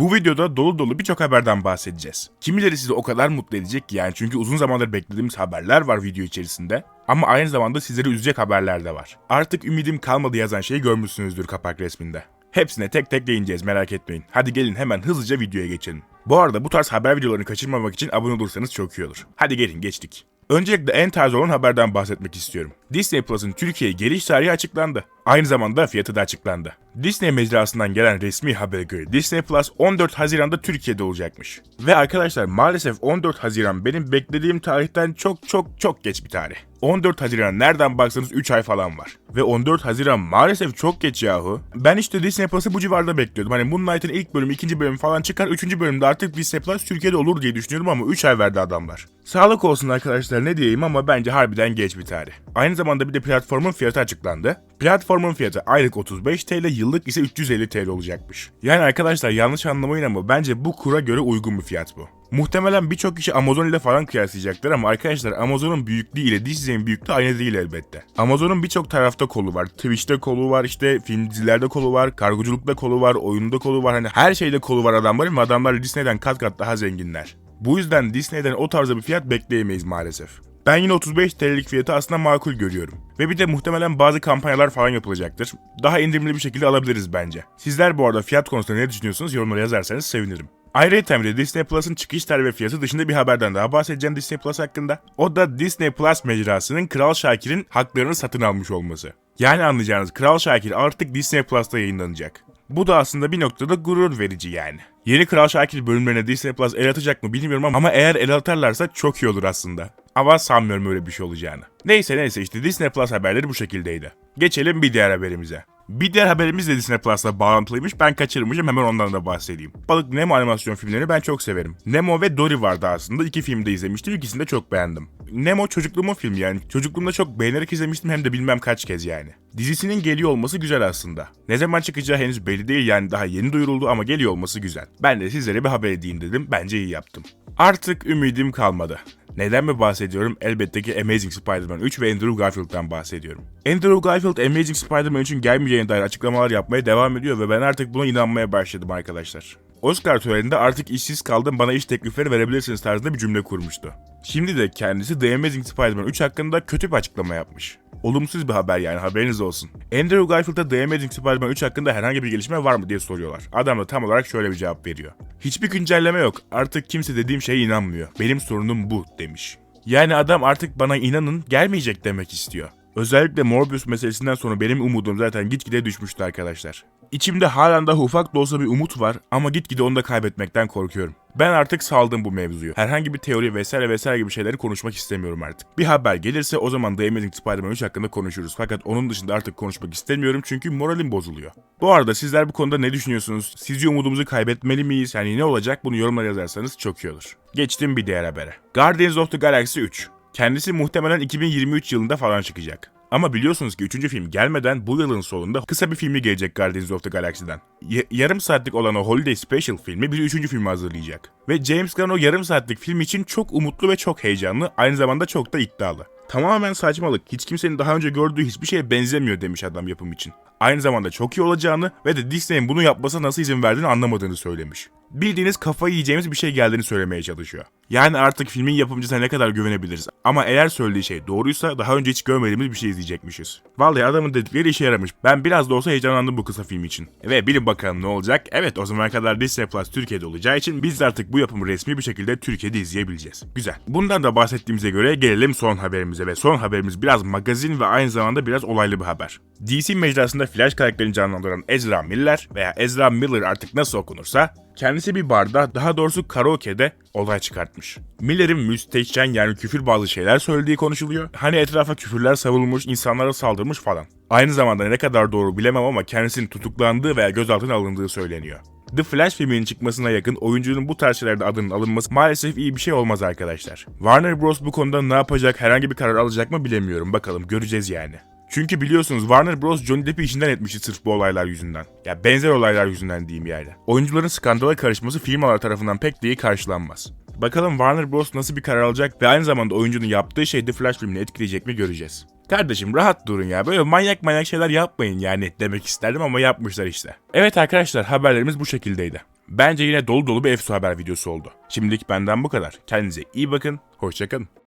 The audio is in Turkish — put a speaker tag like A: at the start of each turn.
A: Bu videoda dolu dolu birçok haberden bahsedeceğiz. Kimileri sizi o kadar mutlu edecek ki yani çünkü uzun zamandır beklediğimiz haberler var video içerisinde. Ama aynı zamanda sizleri üzecek haberler de var. Artık ümidim kalmadı yazan şeyi görmüşsünüzdür kapak resminde. Hepsine tek tek değineceğiz merak etmeyin. Hadi gelin hemen hızlıca videoya geçelim. Bu arada bu tarz haber videolarını kaçırmamak için abone olursanız çok iyi olur. Hadi gelin geçtik. Öncelikle en taze olan haberden bahsetmek istiyorum. Disney Plus'ın Türkiye geliş tarihi açıklandı. Aynı zamanda fiyatı da açıklandı. Disney mecrasından gelen resmi habere göre Disney Plus 14 Haziran'da Türkiye'de olacakmış. Ve arkadaşlar maalesef 14 Haziran benim beklediğim tarihten çok çok çok geç bir tarih. 14 Haziran nereden baksanız 3 ay falan var. Ve 14 Haziran maalesef çok geç yahu. Ben işte Disney Plus'ı bu civarda bekliyordum. Hani Moonlight'ın ilk bölümü, ikinci bölüm falan çıkar. Üçüncü bölümde artık Disney Plus Türkiye'de olur diye düşünüyorum ama 3 ay verdi adamlar. Sağlık olsun arkadaşlar ne diyeyim ama bence harbiden geç bir tarih. Aynı zamanda bir de platformun fiyatı açıklandı. Platformun fiyatı aylık 35 TL, yıllık ise 350 TL olacakmış. Yani arkadaşlar yanlış anlamayın ama bence bu kura göre uygun bir fiyat bu. Muhtemelen birçok kişi Amazon ile falan kıyaslayacaktır ama arkadaşlar Amazon'un büyüklüğü ile Disney'in büyüklüğü aynı değil elbette. Amazon'un birçok tarafta kolu var. Twitch'te kolu var, işte film dizilerde kolu var, kargoculukta kolu var, oyunda kolu var. Hani her şeyde kolu var adamların ve adamlar Disney'den kat kat daha zenginler. Bu yüzden Disney'den o tarzda bir fiyat bekleyemeyiz maalesef. Ben yine 35 TL'lik fiyatı aslında makul görüyorum. Ve bir de muhtemelen bazı kampanyalar falan yapılacaktır. Daha indirimli bir şekilde alabiliriz bence. Sizler bu arada fiyat konusunda ne düşünüyorsunuz yorumlara yazarsanız sevinirim. Ayrıca bir Disney Plus'ın çıkış tarihi ve fiyatı dışında bir haberden daha bahsedeceğim Disney Plus hakkında. O da Disney Plus mecrasının Kral Şakir'in haklarını satın almış olması. Yani anlayacağınız Kral Şakir artık Disney Plus'ta yayınlanacak. Bu da aslında bir noktada gurur verici yani. Yeni Kral Şakir bölümlerine Disney Plus el atacak mı bilmiyorum ama eğer el atarlarsa çok iyi olur aslında. Ama sanmıyorum öyle bir şey olacağını. Neyse neyse işte Disney Plus haberleri bu şekildeydi. Geçelim bir diğer haberimize. Bir diğer haberimiz de Disney Plus'la bağlantılıymış. Ben kaçırmışım hemen ondan da bahsedeyim. Balık Nemo animasyon filmlerini ben çok severim. Nemo ve Dory vardı aslında. İki filmde izlemiştim. İkisini de çok beğendim. Nemo çocukluğumun filmi yani. Çocukluğumda çok beğenerek izlemiştim hem de bilmem kaç kez yani. Dizisinin geliyor olması güzel aslında. Ne zaman çıkacağı henüz belli değil yani daha yeni duyuruldu ama geliyor olması güzel. Ben de sizlere bir haber edeyim dedim. Bence iyi yaptım. Artık ümidim kalmadı. Neden mi bahsediyorum? Elbette ki Amazing Spider-Man 3 ve Andrew Garfield'dan bahsediyorum. Andrew Garfield Amazing Spider-Man 3'ün gelmeyeceğine dair açıklamalar yapmaya devam ediyor ve ben artık buna inanmaya başladım arkadaşlar. Oscar töreninde artık işsiz kaldım bana iş teklifleri verebilirsiniz tarzında bir cümle kurmuştu. Şimdi de kendisi The Amazing Spider-Man 3 hakkında kötü bir açıklama yapmış. Olumsuz bir haber yani haberiniz olsun. Andrew Garfield'a The Amazing Spider-Man 3 hakkında herhangi bir gelişme var mı diye soruyorlar. Adam da tam olarak şöyle bir cevap veriyor. Hiçbir güncelleme yok. Artık kimse dediğim şeye inanmıyor. Benim sorunum bu demiş. Yani adam artık bana inanın gelmeyecek demek istiyor. Özellikle Morbius meselesinden sonra benim umudum zaten gitgide düşmüştü arkadaşlar. İçimde halen daha ufak da olsa bir umut var ama gitgide onu da kaybetmekten korkuyorum. Ben artık saldım bu mevzuyu. Herhangi bir teori vesaire vesaire gibi şeyleri konuşmak istemiyorum artık. Bir haber gelirse o zaman The Amazing Spider-Man 3 hakkında konuşuruz. Fakat onun dışında artık konuşmak istemiyorum çünkü moralim bozuluyor. Bu arada sizler bu konuda ne düşünüyorsunuz? Sizce umudumuzu kaybetmeli miyiz? Yani ne olacak? Bunu yorumlara yazarsanız çok iyi olur. Geçtim bir diğer habere. Guardians of the Galaxy 3. Kendisi muhtemelen 2023 yılında falan çıkacak. Ama biliyorsunuz ki 3. film gelmeden bu yılın sonunda kısa bir filmi gelecek Guardians of the Galaxy'den. Y- yarım saatlik olan o Holiday Special filmi bir 3. filmi hazırlayacak. Ve James Gunn o yarım saatlik film için çok umutlu ve çok heyecanlı, aynı zamanda çok da iddialı. Tamamen saçmalık, hiç kimsenin daha önce gördüğü hiçbir şeye benzemiyor demiş adam yapım için. Aynı zamanda çok iyi olacağını ve de Disney'in bunu yapmasına nasıl izin verdiğini anlamadığını söylemiş. Bildiğiniz kafayı yiyeceğimiz bir şey geldiğini söylemeye çalışıyor. Yani artık filmin yapımcısına ne kadar güvenebiliriz. Ama eğer söylediği şey doğruysa daha önce hiç görmediğimiz bir şey izleyecekmişiz. Vallahi adamın dedikleri işe yaramış. Ben biraz da olsa heyecanlandım bu kısa film için. Ve bilin bakalım ne olacak? Evet o zamana kadar Disney Plus Türkiye'de olacağı için biz de artık bu yapımı resmi bir şekilde Türkiye'de izleyebileceğiz. Güzel. Bundan da bahsettiğimize göre gelelim son haberimize ve son haberimiz biraz magazin ve aynı zamanda biraz olaylı bir haber. DC mecrasında Flash karakterini canlandıran Ezra Miller veya Ezra Miller artık nasıl okunursa kendisi bir barda daha doğrusu karaoke'de olay çıkartmış. Miller'in müstehcen yani küfür bazı şeyler söylediği konuşuluyor. Hani etrafa küfürler savulmuş, insanlara saldırmış falan. Aynı zamanda ne kadar doğru bilemem ama kendisinin tutuklandığı veya gözaltına alındığı söyleniyor. The Flash filminin çıkmasına yakın oyuncunun bu tarz şeylerde adının alınması maalesef iyi bir şey olmaz arkadaşlar. Warner Bros bu konuda ne yapacak, herhangi bir karar alacak mı bilemiyorum. Bakalım göreceğiz yani. Çünkü biliyorsunuz Warner Bros. Johnny Depp'i işinden etmişti sırf bu olaylar yüzünden. Ya benzer olaylar yüzünden diyeyim yani. Oyuncuların skandala karışması firmalar tarafından pek de iyi karşılanmaz. Bakalım Warner Bros. nasıl bir karar alacak ve aynı zamanda oyuncunun yaptığı şey The Flash filmini etkileyecek mi göreceğiz. Kardeşim rahat durun ya. Böyle manyak manyak şeyler yapmayın yani demek isterdim ama yapmışlar işte. Evet arkadaşlar haberlerimiz bu şekildeydi. Bence yine dolu dolu bir EFSO haber videosu oldu. Şimdilik benden bu kadar. Kendinize iyi bakın, hoşçakalın.